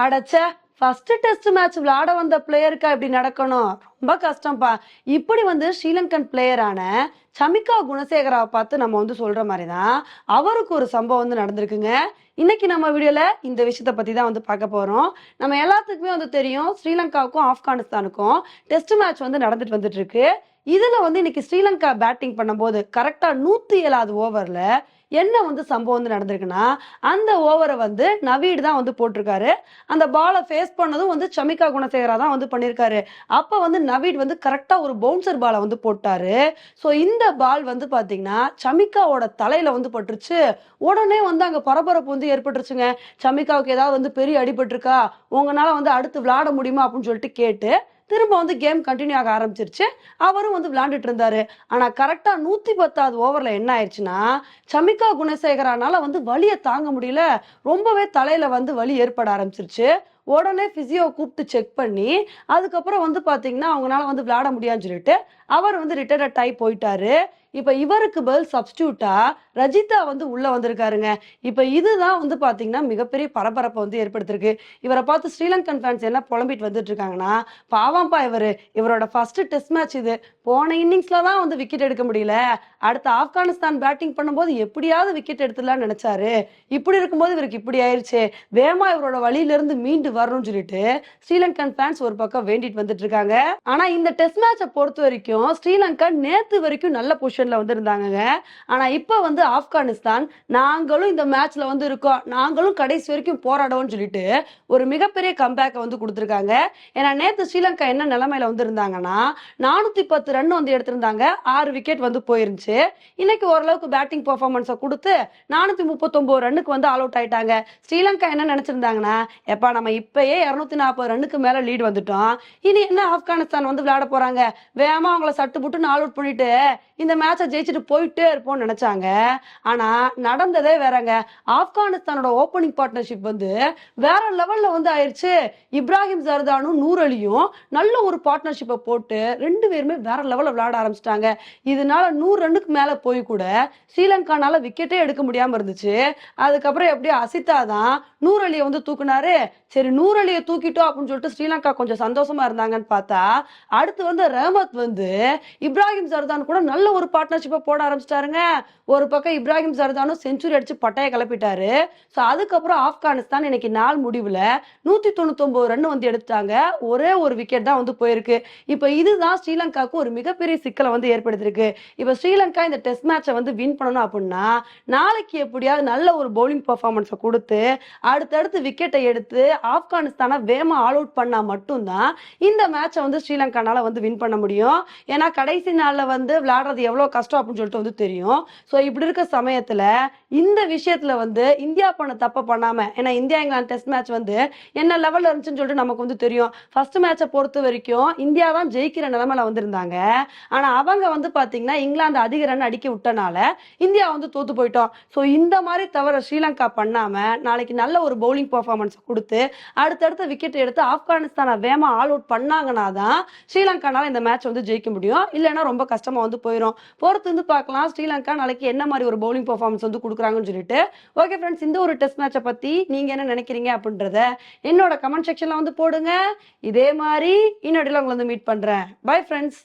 அடச்ச first test match விளையாட வந்த பிளேயருக்கா இப்படி நடக்கணும். ரொம்ப கஷ்டம்ப்பா இப்படி வந்து ஸ்ரீலங்கன் பிளேயரான சமிகா குணசேகராவை பார்த்து நம்ம வந்து சொல்ற மாதிரி தான் அவருக்கு ஒரு சம்பவம் வந்து நடந்திருக்குங்க. இன்னைக்கு நம்ம வீடியோல இந்த விஷயத்த பத்தி தான் வந்து பார்க்க போறோம். நம்ம எல்லாத்துக்குமே வந்து தெரியும் ஸ்ரீலங்காவுக்கும் ஆப்கானிஸ்தானுக்கும் டெஸ்ட் மேட்ச் வந்து நடந்துட்டு வந்துட்டு இருக்கு. இதுல வந்து இன்னைக்கு ஸ்ரீலங்கா பேட்டிங் பண்ணும்போது கரெக்டா நூத்தி ஏழாவது ஓவர்ல என்ன வந்து சம்பவம் வந்து நடந்திருக்குன்னா அந்த ஓவரை வந்து நவீடு தான் வந்து போட்டிருக்காரு. அந்த பாலை ஃபேஸ் பண்ணதும் வந்து சமிகா குணசேகரா தான் வந்து பண்ணியிருக்காரு அப்போ வந்து நவீட் வந்து கரெக்டாக ஒரு பவுன்சர் பாலை வந்து போட்டாரு. ஸோ இந்த பால் வந்து பார்த்தீங்கன்னா சமிகாவோட தலையில வந்து பட்டுருச்சு. உடனே வந்து அங்கே பரபரப்பு வந்து ஏற்பட்டுருச்சுங்க. சமிகாவுக்கு ஏதாவது வந்து பெரிய அடிபட்டிருக்கா? உங்களால வந்து அடுத்து விளையாட முடியுமா? அப்படின்னு சொல்லிட்டு கேட்டு திரும்ப வந்து கேம் கண்டினியூ ஆக ஆரம்பிச்சிருச்சு. அவரும் வந்து விளையாண்டுட்டு இருந்தாரு. ஆனால் கரெக்டாக நூற்றி பத்தாவது ஓவரில் என்ன ஆயிடுச்சுன்னா சமிகா குணசேகரானால வந்து வலியை தாங்க முடியல. ரொம்பவே தலையில் வந்து வலி ஏற்பட ஆரம்பிச்சிருச்சு. உடனே ஃபிசியோ கூப்பிட்டு செக் பண்ணி அதுக்கப்புறம் வந்து பார்த்தீங்கன்னா அவங்களால வந்து விளையாட முடியாதுன்னு சொல்லிட்டு அவர் வந்து ரிட்டையர்ட் ஆகி போயிட்டாரு. இப்போ இவருக்கு பதில் சப்ஸ்டியூட்டா ரஜிதா வந்து உள்ள வந்திருக்காருங்க. இப்போ இதுதான் வந்து பாத்தீங்கன்னா மிகப்பெரிய பரபரப்பை வந்து ஏற்படுத்திருக்கு. இவரை பார்த்து ஸ்ரீலங்கன் ஃபேன்ஸ் என்ன புலம்பிட்டு வந்துட்டு இருக்காங்கன்னா பாவம்பா இவரு. இவரோட ஃபர்ஸ்ட் டெஸ்ட் மேட்ச் இது. போன இன்னிங்ஸ்ல தான் வந்து விக்கெட் எடுக்க முடியல. அடுத்து ஆப்கானிஸ்தான் பேட்டிங் பண்ணும்போது எப்படியாவது விக்கெட் எடுத்துடலாம்னு நினைச்சாரு. இப்படி இருக்கும்போது இவருக்கு இப்படி ஆயிடுச்சு வேமா இவரோட வழியிலேருந்து மீண்டு வரணும்னு சொல்லிட்டு ஸ்ரீலங்கன் ஃபேன்ஸ் ஒரு பக்கம் வேண்டிட்டு வந்துட்டு இருக்காங்க. ஆனா இந்த டெஸ்ட் மேட்சை பொறுத்த வரைக்கும் ஸ்ரீலங்கா நேத்து வரைக்கும் நல்ல பொசிஷன்ல வந்து இருந்தாங்க ஆனா இப்ப வந்து ஆப்கானிஸ்தான் நாங்களும் இந்த மேட்ச்ல வந்து இருக்கோம். நாங்களும் கடைசி வரைக்கும் போராடுவோம்னு சொல்லிட்டு ஒரு மிகப்பெரிய கம்பேக்கை வந்து கொடுத்துருக்காங்க. ஏன்னா நேத்து ஸ்ரீலங்கா என்ன நிலைமையில வந்து இருந்தாங்கன்னா நானூத்தி பத்து ரன் வந்து எடுத்திருந்தாங்க. ஆறு விக்கெட் வந்து போயிருந்துச்சு. இன்னைக்கு ஓரளவுக்கு பேட்டிங் பர்ஃபார்மன்ஸை கொடுத்து நானூத்தி முப்பத்தொன்பது ரன்னுக்கு வந்து ஆல் அவுட் ஆயிட்டாங்க. ஸ்ரீலங்கா என்ன நினைச்சிருந்தாங்கன்னா எப்பா நம்ம இப்பயே இருநூத்தி நாற்பது ரன்னுக்கு மேல லீடு வந்துட்டோம். இனி என்ன ஆப்கானிஸ்தான் வந்து விளையாட போறாங்க? வேகமா அவங்கள சட்டு புட்டு ஆல் அவுட் பண்ணிட்டு இந்த மேட்ச் ஜெயிச்சுட்டு போயிட்டே இருப்போம்னு நினைச்சாங்க. ஆனா நடந்ததே வேறங்க. ஆப்கானிஸ்தானோட ஓப்பனிங் பார்ட்னர்ஷிப் வந்து வேற லெவல்ல வந்து ஆயிருச்சு. இப்ராஹிம் ஜர்தானும் நூர் அலியும் நல்ல ஒரு பார்ட்னர்ஷிப்பை போட்டு ரெண்டு பேருமே வேற லெவல்ல விளையாட ஆரம்பிச்சிட்டாங்க. இதனால நூறு ரன்னுக்கு மேல போய் கூட ஸ்ரீலங்கானால விக்கெட்டே எடுக்க முடியாம இருந்துச்சு. அதுக்கப்புறம் எப்படியோ அசிதா தான் நூறு அலியை வந்து தூக்குனாரு. சரி நூறு அலியை தூக்கிட்டோம் அப்படின்னு சொல்லிட்டு ஸ்ரீலங்கா கொஞ்சம் சந்தோஷமா இருந்தாங்கன்னு பார்த்தா அடுத்து வந்து ரஹமத் வந்து இப்ராஹிம் ஜர்தான் கூட நல்ல ஒரு பார்ட்னர்ஷிப்பை போட ஆரம்பிச்சிட்டாருங்க. ஒரு பக்கம் இப்ராஹிம் சர்தானும் செஞ்சுரி அடிச்சு பட்டையை கிளப்பிட்டாரு. ஸோ அதுக்கப்புறம் ஆப்கானிஸ்தான் இன்னைக்கு நாள் முடிவில் நூத்தி தொண்ணூத்தொன்பது ரன் வந்து எடுத்தாங்க ஒரே ஒரு விக்கெட் தான் வந்து போயிருக்கு. இப்போ இதுதான் ஸ்ரீலங்காவுக்கு ஒரு மிகப்பெரிய சிக்கலை வந்து ஏற்படுத்தியிருக்கு. இப்போ ஸ்ரீலங்கா இந்த டெஸ்ட் மேட்சை வந்து வின் பண்ணணும் அப்படின்னா நாளைக்கு எப்படியாவது நல்ல ஒரு பவுலிங் பர்ஃபார்மன்ஸை கொடுத்து அடுத்தடுத்து விக்கெட்டை எடுத்து ஆப்கானிஸ்தானை வேமா ஆல் அவுட் பண்ணால் மட்டும்தான் இந்த மேட்சை வந்து ஸ்ரீலங்கானால வந்து வின் பண்ண முடியும். ஏன்னா கடைசி நாளில் வந்து விளையாடுறது எவ்வளோ கஷ்டம் அப்படின்னு சொல்லிட்டு வந்து தெரியும். ஸோ இப்படி இருக்க சமயத்துல இந்த விஷயத்துல வந்து இந்தியா பண்ண தப்ப பண்ணாம ஏன்னா இந்தியா இங்கிலாந்து டெஸ்ட் மேட்ச் வந்து என்ன லெவலில் இருந்துச்சுன்னு சொல்லிட்டு நமக்கு வந்து தெரியும். ஃபர்ஸ்ட் மேட்சை பொறுத்த வரைக்கும் இந்தியா தான் ஜெயிக்கிற நிலமையில வந்திருந்தாங்க. ஆனால் அவங்க வந்து பார்த்தீங்கன்னா இங்கிலாந்து அதிக ரன் அடிக்க விட்டனால இந்தியா வந்து தோத்து போயிட்டோம். ஸோ இந்த மாதிரி தவிர ஸ்ரீலங்கா பண்ணாம நாளைக்கு நல்ல ஒரு பவுலிங் பர்ஃபார்மன்ஸ் கொடுத்து அடுத்தடுத்த விக்கெட் எடுத்து ஆப்கானிஸ்தானை வேமா ஆல் அவுட் பண்ணாங்கன்னா தான் ஸ்ரீலங்கானால இந்த மேட்ச் வந்து ஜெயிக்க முடியும். இல்லைன்னா ரொம்ப கஷ்டமாக வந்து போயிடும் பொறுத்து வந்து பார்க்கலாம். ஸ்ரீலங்கா நாளைக்கு என்ன மாதிரி ஒரு பவுலிங் பர்ஃபார்மன்ஸ் வந்து கொடுக்குறாங்கன்னு சொல்லிட்டு. ஓகே ஃப்ரெண்ட்ஸ் இந்த ஒரு டெஸ்ட் மேட்சை பத்தி நீங்க என்ன நினைக்கிறீங்க அப்படின்றத என்னோட கமெண்ட் செக்ஷனில் வந்து போடுங்க. இதே மாதிரி இன்னொடையில் உங்களை வந்து மீட் பண்றேன். Bye friends